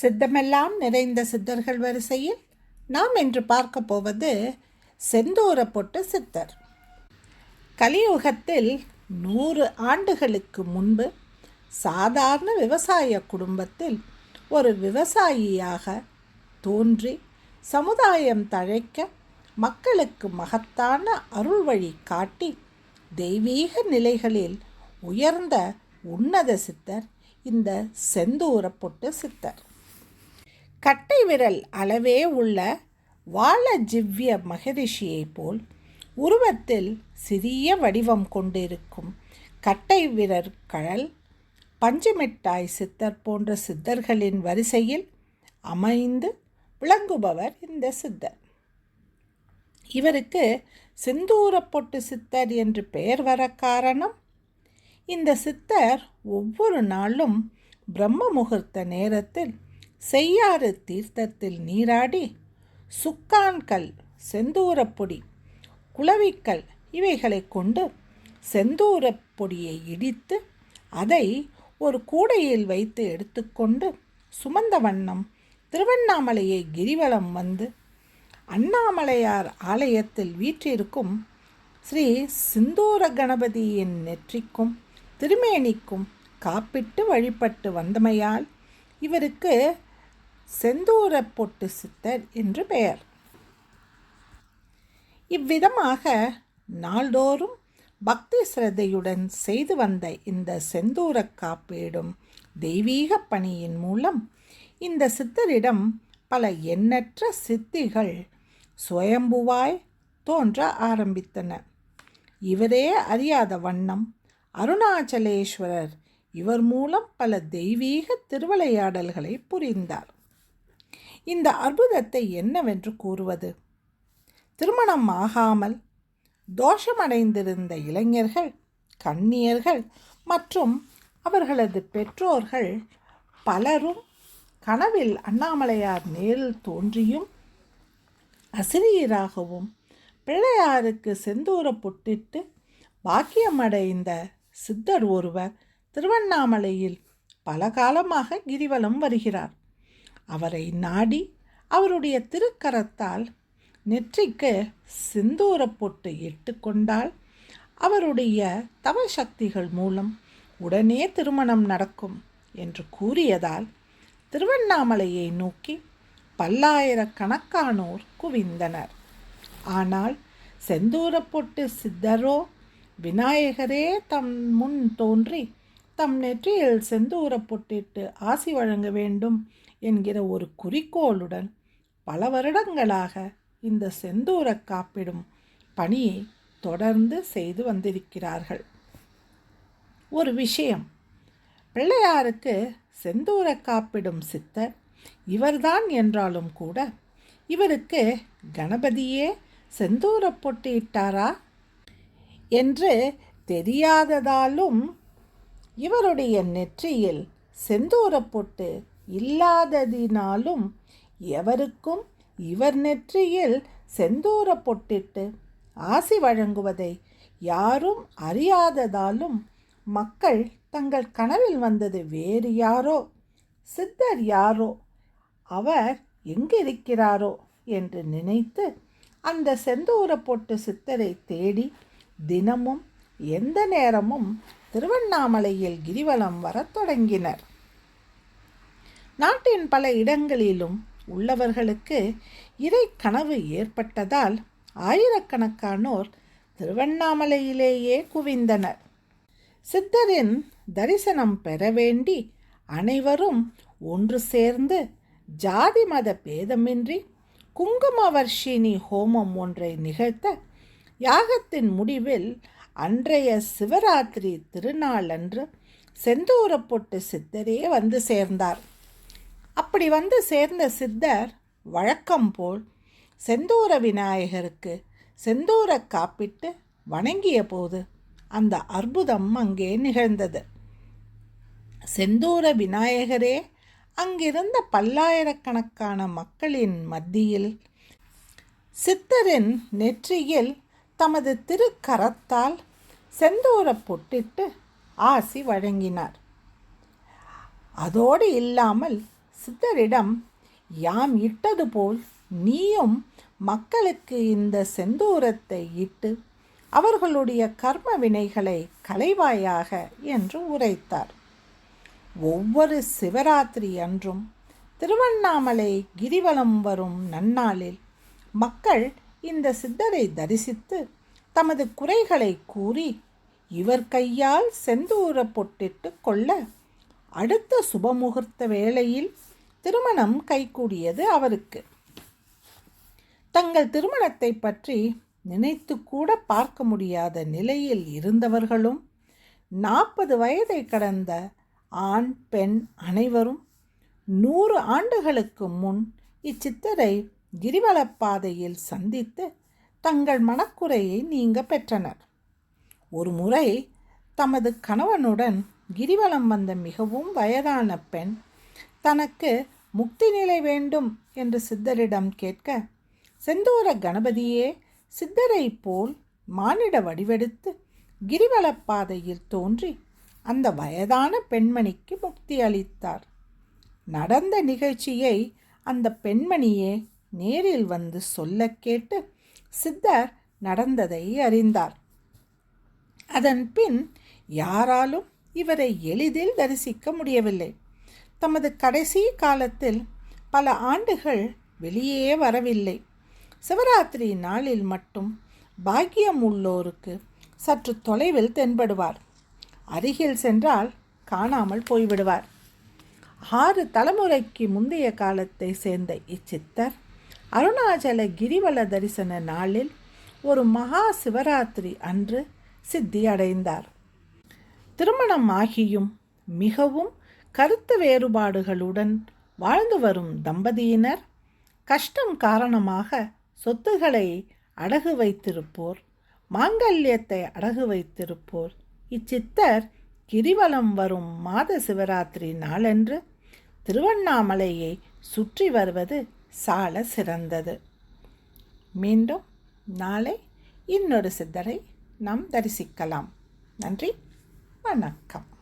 சித்தமெல்லாம் நிறைந்த சித்தர்கள் வரிசையில் நாம் இன்று பார்க்க போவது செந்தூர பொட்டு சித்தர். கலியுகத்தில் நூறு ஆண்டுகளுக்கு முன்பு சாதாரண விவசாய குடும்பத்தில் ஒரு விவசாயியாக தோன்றி சமுதாயம் தழைக்க மக்களுக்கு மகத்தான அருள் வழி காட்டி தெய்வீக நிலைகளில் உயர்ந்த உன்னத சித்தர் இந்த செந்தூர பொட்டு சித்தர். கட்டை விரல் அளவே உள்ள வாழ ஜிவ்ய மகரிஷியைப் போல் உருவத்தில் சிறிய வடிவம் கொண்டிருக்கும் கட்டை விரல் கழல் பஞ்சுமிட்டாய் சித்தர் போன்ற சித்தர்களின் வரிசையில் அமைந்து விளங்குபவர் இந்த சித்தர். இவருக்கு சிந்தூரப்பொட்டு சித்தர் என்று பெயர் வர காரணம் இந்த சித்தர் ஒவ்வொரு நாளும் பிரம்ம முகூர்த்த நேரத்தில் செய்யாறு தீர்த்தத்தில் நீராடி சுக்கான்கல் செந்தூரப்பொடி குளவிக்கல் இவைகளை கொண்டு செந்தூரப்பொடியை இடித்து அதை ஒரு கூடையில் வைத்து எடுத்துக்கொண்டு சுமந்த வண்ணம் திருவண்ணாமலையை கிரிவலம் வந்து அண்ணாமலையார் ஆலயத்தில் வீற்றிருக்கும் ஸ்ரீ சிந்தூர கணபதியின் நெற்றிக்கும் திருமேனிக்கும் காப்பிட்டு வழிபட்டு வந்தமையால் இவருக்கு செந்தூரப்பொட்டு சித்தர் என்று பெயர். இவ்விதமாக நாள்தோறும் பக்தி சிரத்தையுடன் செய்து வந்த இந்த செந்தூர காப்பீடும் தெய்வீக பணியின் மூலம் இந்த சித்தரிடம் பல எண்ணற்ற சித்திகள் சுயம்புவாய் தோன்ற ஆரம்பித்தன. இவரே அறியாத வண்ணம் அருணாச்சலேஸ்வரர் இவர் மூலம் பல தெய்வீக திருவிளையாடல்களை புரிந்தார். இந்த அற்புதத்தை என்னவென்று கூறுவது? திருமணம் ஆகாமல் தோஷமடைந்திருந்த இளைஞர்கள் கண்ணியர்கள் மற்றும் அவர்களது பெற்றோர்கள் பலரும் கனவில் அண்ணாமலையார் நேரில் தோன்றியும் அசிரியராகவும் பிள்ளையாருக்கு செந்தூர பொட்டிட்டு பாக்கியமடைந்த சித்தர் ஒருவர் திருவண்ணாமலையில் பல காலமாக கிரிவலம் வருகிறார். அவரை நாடி அவருடைய திருக்கரத்தால் நெற்றிக்கு செந்தூர பொட்டு இட்டு கொண்டால் அவருடைய தவ சக்திகள் மூலம் உடனே திருமணம் நடக்கும் என்று கூறியதால் திருவண்ணாமலையை நோக்கி பல்லாயிரக்கணக்கானோர் குவிந்தனர். ஆனால் செந்தூரப்பொட்டு சித்தரோ விநாயகரே தம் முன் தோன்றி தம் நெற்றியில் செந்தூர பொட்டிட்டு ஆசி வழங்க வேண்டும் என்கிற ஒரு குறிக்கோளுடன் பல வருடங்களாக இந்த செந்தூர காப்பிடும் பணியை தொடர்ந்து செய்து வந்திருக்கிறார்கள். ஒரு விஷயம் பிள்ளையாருக்கு செந்தூர காப்பிடும் சித்தர் இவர்தான் என்றாலும் கூட இவருக்கு கணபதியே செந்தூர பொட்டியிட்டாரா என்று தெரியாததாலும் இவருடைய நெற்றியில் செந்தூர பொட்டு இல்லாததினாலும் எவருக்கும் இவர் நெற்றியில் செந்தூர பொட்டிட்டு ஆசி வழங்குவதை யாரும் அறியாததாலும் மக்கள் தங்கள் கனவில் வந்தது வேறு யாரோ சித்தர் யாரோ அவர் எங்கிருக்கிறாரோ என்று நினைத்து அந்த செந்தூர பொட்டு சித்தரை தேடி தினமும் எந்த நேரமும் திருவண்ணாமலையில் கிரிவலம் வரத் தொடங்கினர். நாட்டின் பல இடங்களிலும் உள்ளவர்களுக்கு இறை கனவு ஏற்பட்டதால் ஆயிரக்கணக்கானோர் திருவண்ணாமலையிலேயே குவிந்தனர். சித்தரின் தரிசனம் பெற வேண்டி அனைவரும் ஒன்று சேர்ந்து ஜாதி மத பேதமின்றி குங்குமவர்ஷினி ஹோமம் ஒன்றை நிகழ்த்த யாகத்தின் முடிவில் அன்றைய சிவராத்திரி திருநாளன்று செந்தூரப்பொட்டு சித்தரே வந்து சேர்ந்தார். அப்படி வந்து சேர்ந்த சித்தர் வழக்கம் போல் செந்தூர விநாயகருக்கு செந்தூர காப்பிட்டு வணங்கிய போது அந்த அற்புதம் அங்கே நிகழ்ந்தது. செந்தூர விநாயகரே அங்கிருந்த பல்லாயிரக்கணக்கான மக்களின் மத்தியில் சித்தரின் நெற்றியில் தமது திருக்கரத்தால் செந்தூர பொட்டிட்டு ஆசி வழங்கினார். அதோடு இல்லாமல் சித்தரிடம் யாம் இட்டது போல் நீயும் மக்களுக்கு இந்த செந்தூரத்தை இட்டு அவர்களுடைய கர்ம வினைகளை களைவாயாக என்று உரைத்தார். ஒவ்வொரு சிவராத்திரி அன்றும் திருவண்ணாமலை கிரிவலம் வரும் நன்னாளில் மக்கள் இந்த சித்தரை தரிசித்து தமது குறைகளை கூறி இவர் கையால் செந்தூர பொட்டிட்டு கொள்ள அடுத்த சுபமுகூர்த்த வேளையில் திருமணம் கைகூடியது அவருக்கு. தங்கள் திருமணத்தை பற்றி நினைத்து கூட பார்க்க முடியாத நிலையில் இருந்தவர்களும் நாற்பது வயதை கடந்த ஆண் பெண் அனைவரும் நூறு ஆண்டுகளுக்கு முன் இச்சித்தரை கிரிவலப்பாதையில் சந்தித்து தங்கள் மனக்குறையை நீங்க பெற்றனர். ஒரு முறை தமது கணவனுடன் கிரிவலம் வந்த மிகவும் வயதான பெண் தனக்கு முக்தி நிலை வேண்டும் என்று சித்தரிடம் கேட்க செந்தூர கணபதியே சித்தரை போல் மானிட வடிவெடுத்து கிரிவலப்பாதையில் தோன்றி அந்த வயதான பெண்மணிக்கு முக்தி அளித்தார். நடந்த நிகழ்ச்சியை அந்த பெண்மணியே நேரில் வந்து சொல்ல கேட்டு சித்தர் நடந்ததை அறிந்தார். அதன் பின் யாராலும் இவரை எளிதில் தரிசிக்க முடியவில்லை. தமது கடைசி காலத்தில் பல ஆண்டுகள் வெளியே வரவில்லை. சிவராத்திரி நாளில் மட்டும் பாக்கியம் உள்ளோருக்கு சற்று தொலைவில் தென்படுவார். அருகில் சென்றால் காணாமல் போய்விடுவார். ஆறு தலைமுறைக்கு முந்தைய காலத்தை சேர்ந்த இச்சித்தர் அருணாச்சல கிரிவல தரிசன நாளில் ஒரு மகா சிவராத்திரி அன்று சித்தி அடைந்தார் திருமணம் ஆகியும் மிகவும் கருத்து வேறுபாடுகளுடன் வாழ்ந்து வரும் தம்பதியினர் கஷ்டம் காரணமாக சொத்துகளை அடகு வைத்திருப்போர் மாங்கல்யத்தை அடகு வைத்திருப்போர். இச்சித்தர் கிரிவலம் வரும் மாத சிவராத்திரி நாளன்று திருவண்ணாமலையை சுற்றி வருவது சால சிறந்தது. மீண்டும் நாளை இன்னொரு சித்தரை நாம் தரிசிக்கலாம். நன்றி. まあ、なんかも。